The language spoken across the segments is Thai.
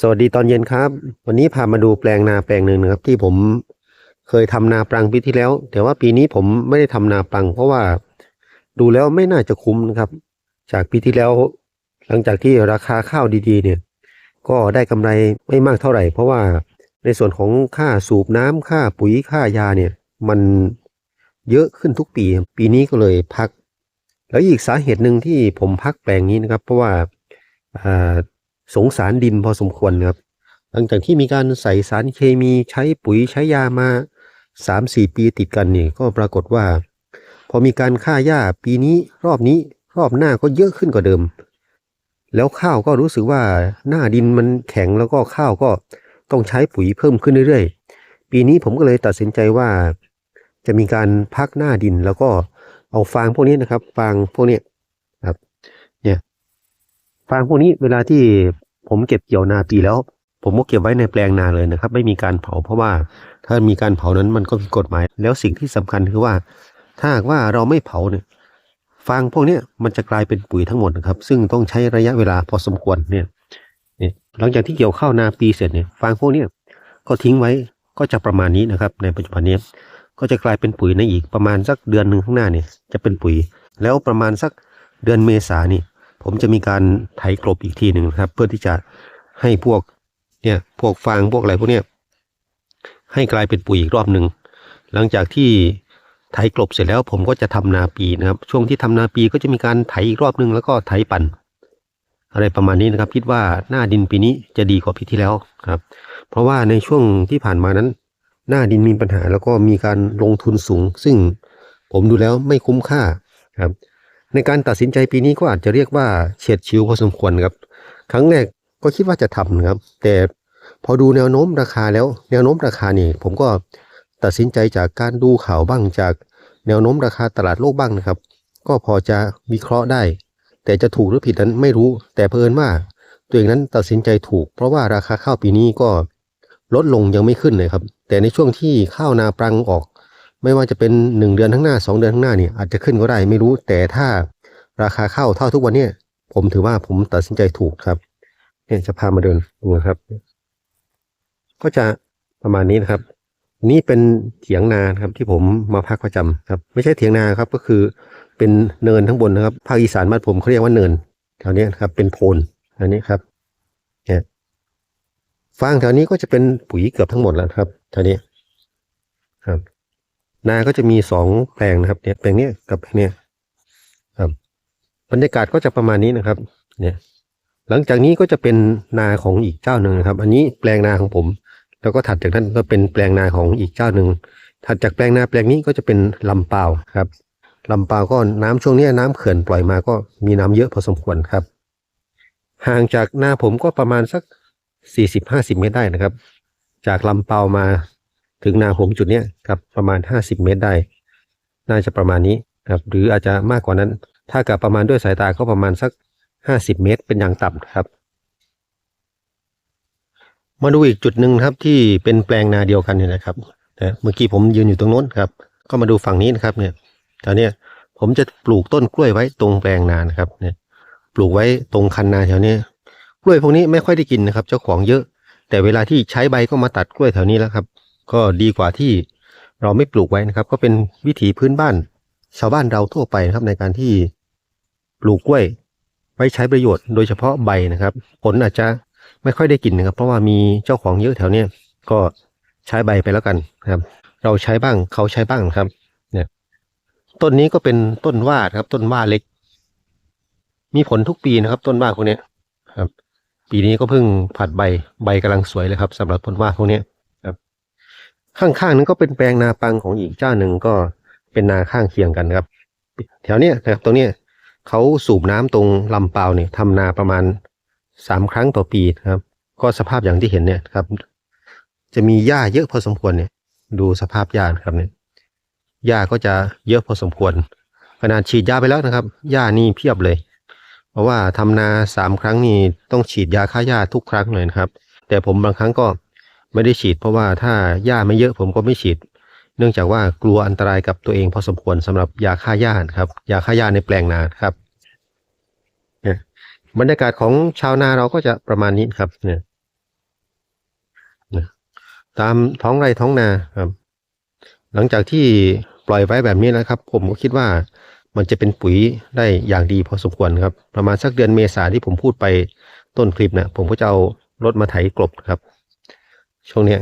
สวัสดีตอนเย็นครับ วันนี้พามาดูแปลงนาแปลงหนึ่งนะครับ ที่ผมเคยทำนาปรังปีที่แล้ว แต่ว่าปีนี้ผมไม่ได้ทำนาปรัง เพราะว่าดูแล้วไม่น่าจะคุ้มนะครับ จากปีที่แล้ว หลังจากที่ราคาข้าวดีๆ เนี่ย ก็ได้กำไรไม่มากเท่าไหร่ เพราะว่าในส่วนของค่าสูบน้ำค่าปุ๋ยค่ายาเนี่ย มันเยอะขึ้นทุกปี ปีนี้ก็เลยพัก แล้วอีกสาเหตุหนึ่งที่ผมพักแปลงนี้นะครับ เพราะว่าอ่า สงสารดินพอสมควรครับ หลังจากที่มีการใส่สารเคมีใช้ปุ๋ยใช้ยามาสามสี่ปีติดกันนี่ก็ปรากฏว่า พอมีการฆ่าหญ้าปีนี้รอบนี้รอบหน้าก็เยอะขึ้นกว่าเดิม แล้วข้าวก็รู้สึกว่าหน้าดินมันแข็งแล้วก็ข้าวก็ต้องใช้ปุ๋ยเพิ่มขึ้นเรื่อยๆ ปีนี้ผมก็เลยตัดสินใจว่า จะมีการพักหน้าดินแล้วก็เอาฟางพวกนี้นะครับ ฟางพวกนี้ครับ เนี่ย ฟางพวกนี้เวลาที่ ผมเก็บเกี่ยวนาปีแล้ว ผมก็เก็บไว้ในแปลงนาเลยนะครับ ไม่มีการเผาเพราะว่าถ้ามีการเผานั้นมันก็ผิดกฎหมาย แล้วสิ่งที่สำคัญคือว่า ถ้าหากว่าเราไม่เผาเนี่ยฟางพวกนี้มันจะกลายเป็นปุ๋ยทั้งหมดนะครับ ซึ่งต้องใช้ระยะเวลาพอสมควรเนี่ยเนี่ยหลังจากที่เกี่ยวข้าวนาปีเสร็จเนี่ยฟางพวกนี้ก็ทิ้งไว้ก็จะประมาณนี้นะครับ ในปัจจุบันนี้ก็จะกลายเป็นปุ๋ยในอีกประมาณสักเดือนหนึ่งข้างหน้าเนี่ยจะเป็นปุ๋ย แล้วประมาณสักเดือนเมษานี่ ผมจะมีการไถกลบอีกทีหนึ่งนะครับ เพื่อที่จะให้พวกเนี่ยพวกฟางพวกอะไรพวกเนี้ยให้กลายเป็นปุ๋ยอีกรอบหนึ่งหลังจากที่ไถกลบเสร็จแล้วผมก็จะทำนาปีนะครับ ช่วงที่ทำนาปีก็จะมีการไถอีกรอบหนึ่งแล้วก็ไถปั่น อะไรประมาณนี้นะครับ คิดว่าหน้าดินปีนี้จะดีกว่าปีที่แล้วครับ เพราะว่าในช่วงที่ผ่านมานั้น หน้าดินมีปัญหาแล้วก็มีการลงทุนสูง ซึ่งผมดูแล้วไม่คุ้มค่าครับ ในการตัดสินใจปีนี้ก็อาจจะเรียกว่าเฉียดชิวพอสมควรครับ ครั้งแรกก็คิดว่าจะทำนะครับ แต่พอดูแนวโน้มราคาแล้ว แนวโน้มราคานี่ ผมก็ตัดสินใจจากการดูข่าวบ้างจากแนวโน้มราคาตลาดโลกบ้างนะครับ ก็พอจะวิเคราะห์ได้ แต่จะถูกหรือผิดนั้นไม่รู้ แต่เพิ่นว่าตัวเองนั้นตัดสินใจถูก เพราะว่าราคาข้าวปีนี้ก็ลดลงยังไม่ขึ้นเลยครับ แต่ในช่วงที่ข้าวนาปรังออก ไม่ว่าจะเป็นหนึ่งเดือนข้างหน้าสองเดือนข้างหน้าเนี่ยอาจจะขึ้นก็ได้ไม่รู้แต่ถ้าราคาเข้าเท่าทุกวันเนี่ยผมถือว่าผมตัดสินใจถูกครับ เนี่ยจะพามาเดินดูนะครับ ก็จะประมาณนี้นะครับ นี่เป็นเถียงนานครับที่ผมมาพักประจำครับ ไม่ใช่เถียงนาครับก็คือเป็นเนินทั้งบนนะครับภาคอีสานบ้านผมเขาเรียกว่าเนินแถวนี้ครับ เป็นโพนอันนี้ครับเนี่ยฟางแถวนี้ก็จะเป็นปุ๋ยเกือบทั้งหมดแล้วครับแถวนี้ครับ นาก็จะมีสองแปลงนะครับ เนี่ยแปลงเนี้ยกับแปลงเนี้ยครับบรรยากาศก็จะประมาณนี้นะครับ เนี่ย หลังจากนี้ก็จะเป็นนาของอีกเจ้าหนึ่งนะครับ อันนี้แปลงนาของผม แล้วก็ถัดจากนั้นก็เป็นแปลงนาของอีกเจ้าหนึ่งถัดจากแปลงนาแปลงนี้ก็จะเป็นลำเปล่าครับลำเปล่าก็น้ำช่วงนี้น้ำเขื่อนปล่อยมาก็มีน้ำเยอะพอสมควรครับ ห่างจากนาผมก็ประมาณสักสี่สิบห้าสิบเมตรได้นะครับ จากลำเปล่ามา ถึงนาผมจุดเนี้ยครับประมาณห้าสิบเมตรได้ น่าจะประมาณนี้ครับหรืออาจจะมากกว่านั้น ถ้ากับประมาณด้วยสายตาก็ประมาณสักห้าสิบเมตรเป็นอย่างต่ำครับ มาดูอีกจุดหนึ่งครับที่เป็นแปลงนาเดียวกันเนี่ยนะครับนะเมื่อกี้ผมยืนอยู่ตรงโน้นครับ ก็มาดูฝั่งนี้นะครับเนี่ยตอนเนี้ยผมจะปลูกต้นกล้วยไว้ตรงแปลงนานะครับเนี่ยปลูกไว้ตรงคันนาแถวนี้กล้วยพวกนี้ไม่ค่อยได้กินนะครับ เจ้าของเยอะ แต่เวลาที่ใช้ใบก็มาตัดกล้วยแถวนี้แล้วครับ ก็ดีกว่าที่เราไม่ปลูกไว้นะครับ ก็เป็นวิถีพื้นบ้าน ชาวบ้านเราทั่วไปนะครับในการที่ปลูกกล้วยไว้ใช้ประโยชน์โดยเฉพาะใบนะครับ ผลอาจจะไม่ค่อยได้กินนะครับ เพราะว่ามีเจ้าของเยอะแถวเนี้ยก็ใช้ใบไปแล้วกันนะครับ เราใช้บ้างเขาใช้บ้างครับ เนี่ย ต้นนี้ก็เป็นต้นว่าครับ ต้นว่าเล็ก มีผลทุกปีนะครับ ต้นว่าพวกนี้ครับ ปีนี้ก็เพิ่งผัดใบใบกำลังสวยเลยครับสำหรับต้นว่าพวกนี้ ข้างๆนั้นก็เป็นแปลงนาปังของอีกเจ้าหนึ่งก็เป็นนาข้างเคียงกันครับ แถวเนี้ยนะครับตรงเนี้ยเขาสูบน้ำตรงลำเปล่าเนี่ยทำนาประมาณสามครั้งต่อปีนะครับ ก็สภาพอย่างที่เห็นเนี่ยครับ จะมีหญ้าเยอะพอสมควรเนี่ย ดูสภาพหญ้าครับเนี่ยหญ้าก็จะเยอะพอสมควรขนาดฉีดยาไปแล้วนะครับหญ้านี่เพียบเลย เพราะว่าทำนาสามครั้งนี่ต้องฉีดยาฆ่าหญ้าทุกครั้งเลยนะครับ แต่ผมบางครั้งก็ ไม่ได้ฉีด เพราะว่าถ้าหญ้าไม่เยอะผมก็ไม่ฉีด เนื่องจากว่ากลัวอันตรายกับตัวเองพอสมควรสำหรับยาฆ่าหญ้าครับยาฆ่าหญ้าในแปลงนาครับเนี่ยบรรยากาศของชาวนาเราก็จะประมาณนี้ครับ เนี่ยตามท้องไร่ท้องนาครับ หลังจากที่ปล่อยไว้แบบนี้นะครับ ผมก็คิดว่ามันจะเป็นปุ๋ยได้อย่างดีพอสมควรครับ ประมาณสักเดือนเมษาที่ผมพูดไปต้นคลิปเนะผมก็จะเอารถมาไถกลบครับ ช่วงเนี้ย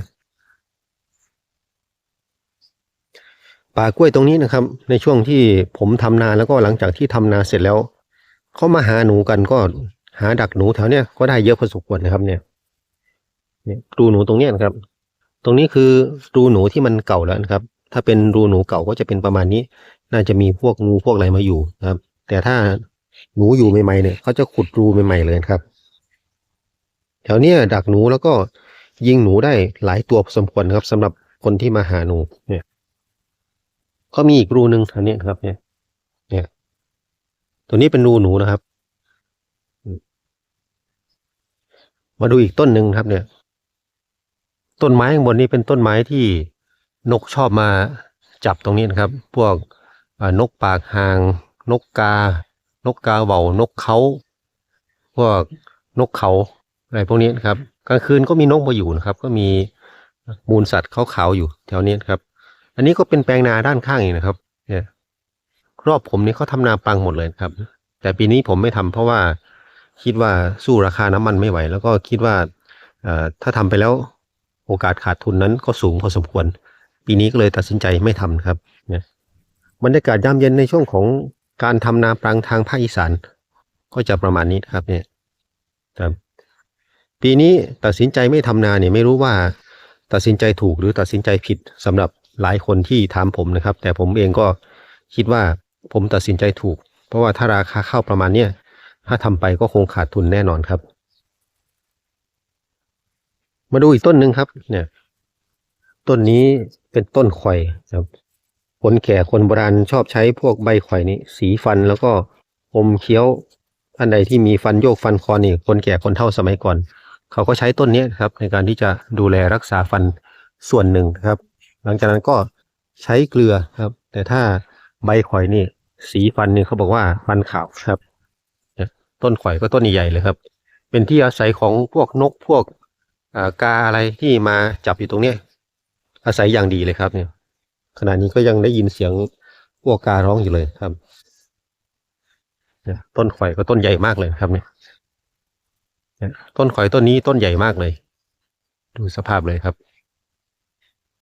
ป่ากล้วยตรงนี้นะครับ ในช่วงที่ผมทำนาแล้วก็หลังจากที่ทำนาเสร็จแล้วเขามาหาหนูกันก็หาดักหนูแถวเนี้ยก็ได้เยอะพอสมควรนะครับ เนี่ยเนี่ยรูหนูตรงเนี้ยนะครับ ตรงนี้คือรูหนูที่มันเก่าแล้วนะครับ ถ้าเป็นรูหนูเก่าก็จะเป็นประมาณนี้ น่าจะมีพวกงูพวกอะไรมาอยู่นะครับ แต่ถ้าหนูอยู่ใหม่ๆเนี่ยเขาจะขุดรูใหม่ๆเลยครับ แถวเนี้ยดักหนูแล้วก็ ยิงหนูได้หลายตัวพอสมควรครับสำหรับคนที่มาหาหนู เนี่ยก็มีอีกรูหนึ่งแถวนี้ครับ เนี่ย เนี่ย ตัวนี้เป็นรูหนูนะครับ มาดูอีกต้นหนึ่งครับ เนี่ย ต้นไม้ข้างบนนี้เป็นต้นไม้ที่นกชอบมาจับตรงนี้นะครับ พวกนกปากหาง นกกา นกกาเหว่านกเขา พวกนกเขาอะไรพวกนี้นะครับ กลางคืนก็มีนกมาอยู่นะครับ ก็มีมูลสัตว์ขาวๆอยู่แถวนี้นครับ อันนี้ก็เป็นแปลงนาด้านข้างอีกนะครับ เนี่ยรอบผมนี้เขาทำนาปังหมดเลยครับ แต่ปีนี้ผมไม่ทำเพราะว่าคิดว่าสู้ราคาน้ำมันไม่ไหว แล้วก็คิดว่าถ้าทำไปแล้วโอกาสขาดทุนนั้นก็สูงพอสมควร ปีนี้ก็เลยตัดสินใจไม่ทำครับเนี่ยบรรยากาศยามเย็นในช่วงของการทำนาปรังทางภาคอีสานก็จะประมาณนี้ครับเนี่ยครับ ปีนี้ตัดสินใจไม่ทำนาเนี่ยไม่รู้ว่าตัดสินใจถูกหรือตัดสินใจผิดสำหรับหลายคนที่ถามผมนะครับ แต่ผมเองก็คิดว่าผมตัดสินใจถูก เพราะว่าถ้าราคาข้าวประมาณเนี้ยถ้าทำไปก็คงขาดทุนแน่นอนครับ มาดูอีกต้นหนึ่งครับ เนี่ย ต้นนี้เป็นต้นข่อยครับคนแก่คนโบราณชอบใช้พวกใบข่อยนี้สีฟันแล้วก็อมเคี้ยวท่านใดที่มีฟันโยกฟันคอนี่คนแก่คนเฒ่าสมัยก่อน เขาก็ใช้ต้นนี้ครับในการที่จะดูแลรักษาฟันส่วนหนึ่งครับ หลังจากนั้นก็ใช้เกลือครับ แต่ถ้าใบข่อยนี่สีฟันนี่เขาบอกว่าฟันขาวครับ ต้นข่อยก็ต้นใหญ่เลยครับ เป็นที่อาศัยของพวกนกพวกกาอะไรที่มาจับอยู่ตรงเนี้ยอาศัยอย่างดีเลยครับ เนี่ย ขณะนี้ก็ยังได้ยินเสียงพวกการ้องอยู่เลยครับต้นข่อยก็ต้นใหญ่มากเลยครับเนี่ย ต้นข่อยต้นนี้ต้นใหญ่มากเลย ดูสภาพเลยครับ